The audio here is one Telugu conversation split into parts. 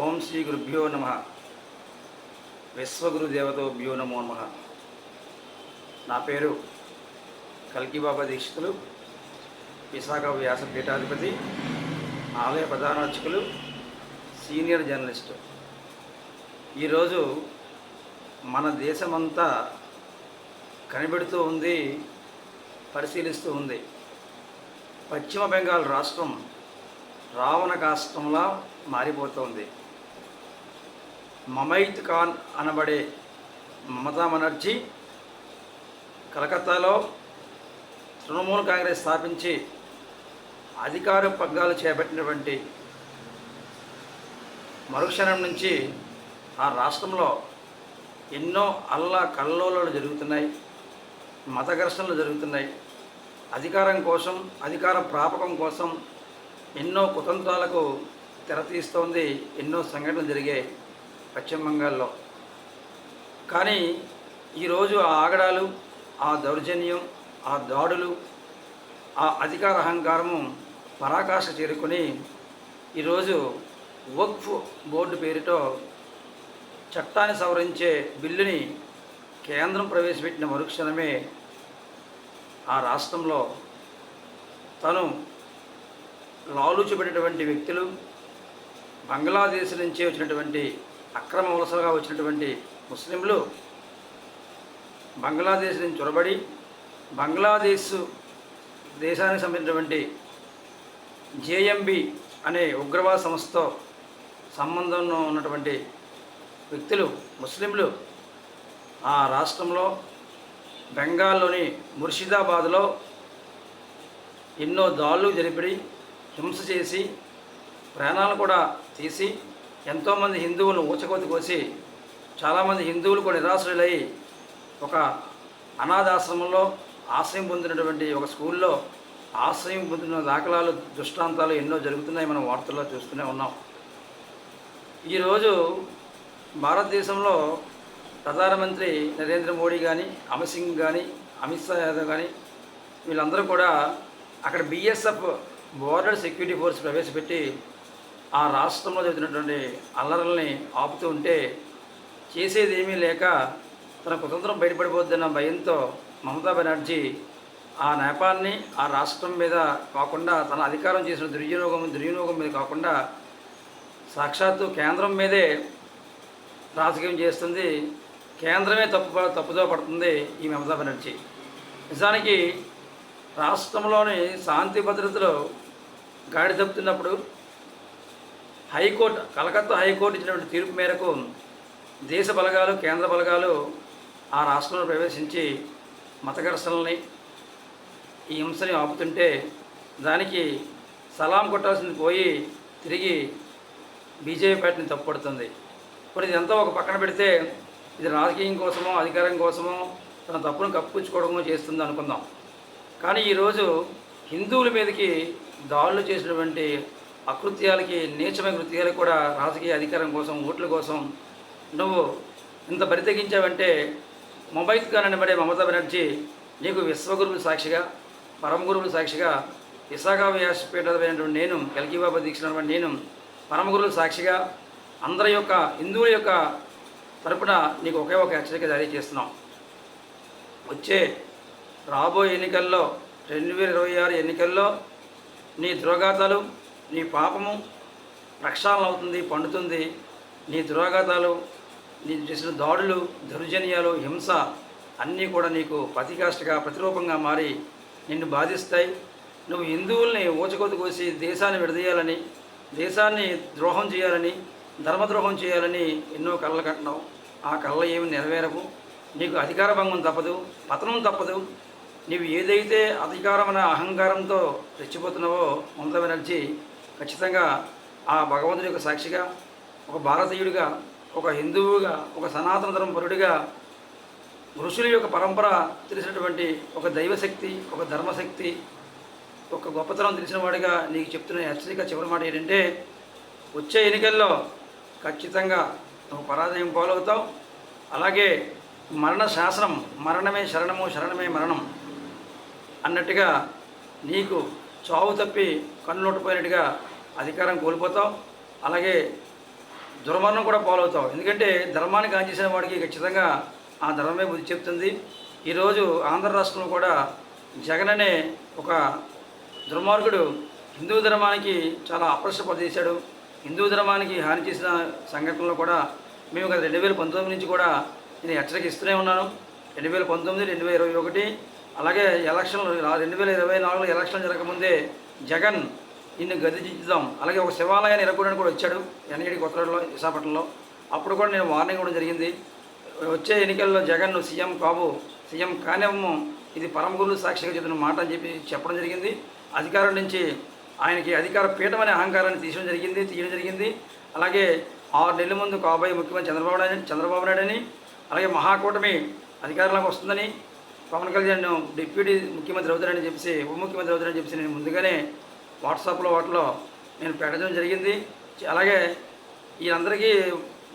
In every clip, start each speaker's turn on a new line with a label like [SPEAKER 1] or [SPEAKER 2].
[SPEAKER 1] ఓం శ్రీ గురుభ్యో నమ. విశ్వగురు దేవతోభ్యో నమో నమ. నా పేరు కల్కిబాబా దీక్షితులు విశాఖ వ్యాసపీఠాధిపతి ఆలయ ప్రధానార్చకులు సీనియర్ జర్నలిస్టు. ఈరోజు మన దేశమంతా కనిపెడుతూ ఉంది పరిశీలిస్తూ ఉంది. పశ్చిమ బెంగాల్ రాష్ట్రం రావణ కాష్టంలా మారిపోతోంది. మమైత్ ఖాన్ అనబడే మమతా బెనర్జీ కలకత్తాలో తృణమూల్ కాంగ్రెస్ స్థాపించి అధికార పగ్గాలు చేపట్టినటువంటి మరుక్షణం నుంచి ఆ రాష్ట్రంలో ఎన్నో అల్లా కల్లోలాలు జరుగుతున్నాయి మత ఘర్షణలు జరుగుతున్నాయి. అధికారం కోసం అధికార ప్రాపకం కోసం ఎన్నో కుతంత్రాలకు తెరతీస్తోంది ఎన్నో సంఘటనలు జరిగాయి. పశ్చిమ బంగాల్లో. కానీ ఈరోజు ఆ ఆగడాలు ఆ దౌర్జన్యం ఆ దాడులు ఆ అధికార అహంకారము పరాకాష్ఠ చేరుకొని ఈరోజు వక్ఫ్ బోర్డు పేరుతో చట్టాన్ని సవరించే బిల్లుని కేంద్రం ప్రవేశపెట్టిన మరుక్షణమే ఆ రాష్ట్రంలో తను లాలూచబడినటువంటి వ్యక్తులు బంగ్లాదేశ్ నుంచి వచ్చినటువంటి అక్రమ వలసగా వచ్చినటువంటి ముస్లింలు బంగ్లాదేశ్ నుంచి చొరబడి బంగ్లాదేశ్ దేశానికి సంబంధించినటువంటి జేఎంబి అనే ఉగ్రవాద సంస్థతో సంబంధంలో ఉన్నటువంటి వ్యక్తులు ముస్లింలు ఆ రాష్ట్రంలో బెంగాల్లోని ముర్షిదాబాద్లో ఎన్నో దాళ్ళు జరిపి హింస చేసి ప్రాణాలు కూడా తీసి ఎంతోమంది హిందువులను ఊచకోతి కోసి చాలామంది హిందువులు కూడా నిరాశ్రులై ఒక అనాథాశ్రమంలో ఆశ్రయం పొందినటువంటి ఒక స్కూల్లో ఆశ్రయం పొందిన దాఖలాలు దృష్టాంతాలు ఎన్నో జరుగుతున్నాయి మనం వార్తల్లో చూస్తూనే ఉన్నాం. ఈరోజు భారతదేశంలో ప్రధానమంత్రి నరేంద్ర మోడీ కానీ అమిత్ సింగ్ కానీ అమిత్ షా యాదవ్ కానీ వీళ్ళందరూ కూడా అక్కడ బిఎస్ఎఫ్ బోర్డర్ సెక్యూరిటీ ఫోర్స్ ప్రవేశపెట్టి ఆ రాష్ట్రంలో జరుగుతున్నటువంటి అల్లరల్ని ఆపుతూ ఉంటే చేసేది ఏమీ లేక తన కుతంత్రం బయటపడిపోద్దన్న భయంతో మమతా బెనర్జీ ఆ నేపాన్ని ఆ రాష్ట్రం మీద కాకుండా తన అధికారం చేసిన దుర్వినియోగం దుర్వినియోగం మీద కాకుండా సాక్షాత్తు కేంద్రం మీదే రాజకీయం చేస్తుంది. కేంద్రమే తప్పు తప్పుదో పడుతుంది ఈ మమతా బెనర్జీ. నిజానికి రాష్ట్రంలోని శాంతి భద్రతలు గాడి తప్పుతున్నప్పుడు హైకోర్టు కలకత్తా హైకోర్టు ఇచ్చినటువంటి తీర్పు మేరకు దేశ బలగాలు కేంద్ర బలగాలు ఆ రాష్ట్రంలో ప్రవేశించి మత ఘర్షణల్ని ఈ హింసని ఆపుతుంటే దానికి సలాం కొట్టాల్సింది పోయి తిరిగి బీజేపీ పార్టీని తప్పుపడుతుంది. ఇప్పుడు ఇదంతా ఒక పక్కన పెడితే ఇది రాజకీయం కోసమో అధికారం కోసమో తన తప్పును కప్పుచ్చుకోవడమో చేస్తుంది అనుకుందాం. కానీ ఈరోజు హిందువుల మీదకి దాడులు చేసినటువంటి అకృత్యాలకి నీచమైన కృత్యాలకు కూడా రాజకీయ అధికారం కోసం ఓట్ల కోసం నువ్వు ఇంత బరితెగించావంటే మొబైల్ ఖాన్ అనబడే మమతా బెనర్జీ నీకు విశ్వగురువుల సాక్షిగా పరమగురువుల సాక్షిగా విశాఖ వ్యాసపీఠమైనటువంటి నేను కల్కిబాబా దీక్ష నేను పరమగురువుల సాక్షిగా అందరి యొక్క హిందువుల యొక్క తరపున నీకు ఒకే ఒక హెచ్చరిక జారీ చేస్తున్నాం. వచ్చే రాబోయే ఎన్నికల్లో రెండు వేల ఇరవై ఆరు ఎన్నికల్లో నీ దురఘాతాలు నీ పాపము ప్రక్షాళన అవుతుంది పండుతుంది. నీ దురాఘాతాలు నీ చేసిన దాడులు దౌర్జన్యాలు హింస అన్నీ కూడా నీకు ప్రతికాష్టగా ప్రతిరూపంగా మారి నిన్ను బాధిస్తాయి. నువ్వు హిందువుల్ని ఊచకోత కోసి దేశాన్ని విడదీయాలని దేశాన్ని ద్రోహం చేయాలని ధర్మద్రోహం చేయాలని ఎన్నో కళ్ళలు కంటున్నావు ఆ కళ్ళ ఏమి నెరవేరవు. నీకు అధికార భంగం తప్పదు పతనం తప్పదు. నీవు ఏదైతే అధికారమైన అహంకారంతో రెచ్చిపోతున్నావో మమతా బెనర్జీ ఖచ్చితంగా ఆ భగవంతుడి యొక్క సాక్షిగా ఒక భారతీయుడిగా ఒక హిందువుగా ఒక సనాతన ధర్మ పరుడిగా ఋషుల యొక్క పరంపర తెలిసినటువంటి ఒక దైవశక్తి ఒక ధర్మశక్తి ఒక గొప్పతనం తెలిసిన వాడిగా నీకు చెప్తున్న హెచ్చరిక చివరి మాట ఏంటంటే వచ్చే ఎన్నికల్లో ఖచ్చితంగా నువ్వు పరాజయం పాలవుతావు. అలాగే మరణ శాసనం మరణమే శరణము శరణమే మరణం అన్నట్టుగా నీకు చావు తప్పి కన్నులోటిపోయినట్టుగా అధికారం కోల్పోతాం. అలాగే దుర్మరణం కూడా పాలవుతాం ఎందుకంటే ధర్మాన్ని కాంచేసిన వాడికి ఖచ్చితంగా ఆ ధర్మమే బుద్ధి చెప్తుంది. ఈరోజు ఆంధ్ర రాష్ట్రంలో కూడా జగన్ అనే ఒక దుర్మార్గుడు హిందూ ధర్మానికి చాలా అప్రశ్న హిందూ ధర్మానికి హాని చేసిన సంఘటనలో కూడా మేము గత రెండు వేల పంతొమ్మిది నుంచి కూడా నేను హెచ్చరిక ఇస్తూనే ఉన్నాను. రెండు వేల పంతొమ్మిది రెండు వేల ఇరవై ఒకటి అలాగే ఎలక్షన్లు రెండు వేల ఇరవై నాలుగులో ఎలక్షన్ జరగకముందే జగన్ నిన్ను గదించుదాం అలాగే ఒక శివాలయాన్ని ఎరగడానికి కూడా వచ్చాడు ఎన్ఐడి కొత్తలో విశాఖపట్నంలో. అప్పుడు కూడా నేను వార్నింగ్ ఇవ్వడం జరిగింది. వచ్చే ఎన్నికల్లో జగన్ సీఎం కావు సీఎం కానివ్వము ఇది పరమ సాక్షిగా చెప్పిన మాట అని చెప్పి చెప్పడం జరిగింది. అధికారం నుంచి ఆయనకి అధికార పీఠం అనే అహంకారాన్ని తీయడం జరిగింది తీయడం జరిగింది. అలాగే ఆరు నెలల ముందు కాబోయే ముఖ్యమంత్రి చంద్రబాబు నాయుడు చంద్రబాబు నాయుడు అని అలాగే మహాకూటమి అధికారంలోకి వస్తుందని పవన్ కళ్యాణ్ డిప్యూటీ ముఖ్యమంత్రి అవుతారని చెప్పేసి ఉప ముఖ్యమంత్రి అవుతారని చెప్పేసి నేను ముందుగానే వాట్సాప్లో వాటిలో నేను పెట్టడం జరిగింది. అలాగే వీళ్ళందరికీ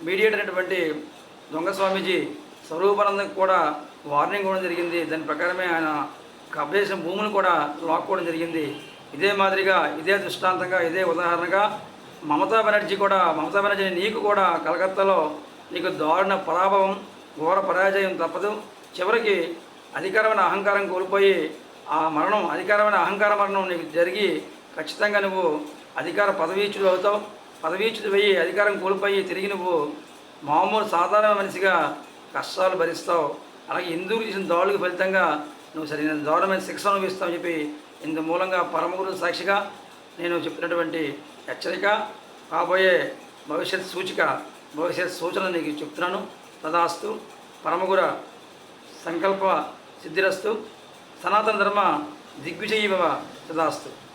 [SPEAKER 1] మీడియేటర్ అయినటువంటి దొంగ స్వామీజీ స్వరూపానందకు కూడా వార్నింగ్ ఇవ్వడం జరిగింది. దాని ప్రకారమే ఆయన కబ్జేసిన భూములు కూడా లాక్కోవడం జరిగింది. ఇదే మాదిరిగా ఇదే దృష్టాంతంగా ఇదే ఉదాహరణగా మమతా బెనర్జీ కూడా మమతా బెనర్జీ నీకు కూడా కలకత్తాలో నీకు దారుణ పరాభవం ఘోర పరాజయం తప్పదు. చివరికి అధికారమైన అహంకారం కోల్పోయి ఆ మరణం అధికారమైన అహంకార మరణం నీకు జరిగి ఖచ్చితంగా నువ్వు అధికార పదవీచ్యుడు అవుతావు. పదవీచ్యుడు అయ్యి అధికారం కోల్పోయి తిరిగి నువ్వు మామూలు సాధారణ మనిషిగా కష్టాలు భరిస్తావు. అలాగే హిందువులు చేసిన దాడులకు ఫలితంగా నువ్వు సరైన దారుణమైన శిక్ష అనుభవిస్తావు అని చెప్పి ఇందు మూలంగా పరమగురు సాక్షిగా నేను చెప్పినటువంటి హెచ్చరిక. కాబోయే భవిష్యత్ సూచిక భవిష్యత్ సూచన నీకు చెప్తున్నాను. తదాస్తు పరమగుర సంకల్ప సిద్ధిరస్తు సనాతన ధర్మ దిగ్విజయీ తదాస్తు.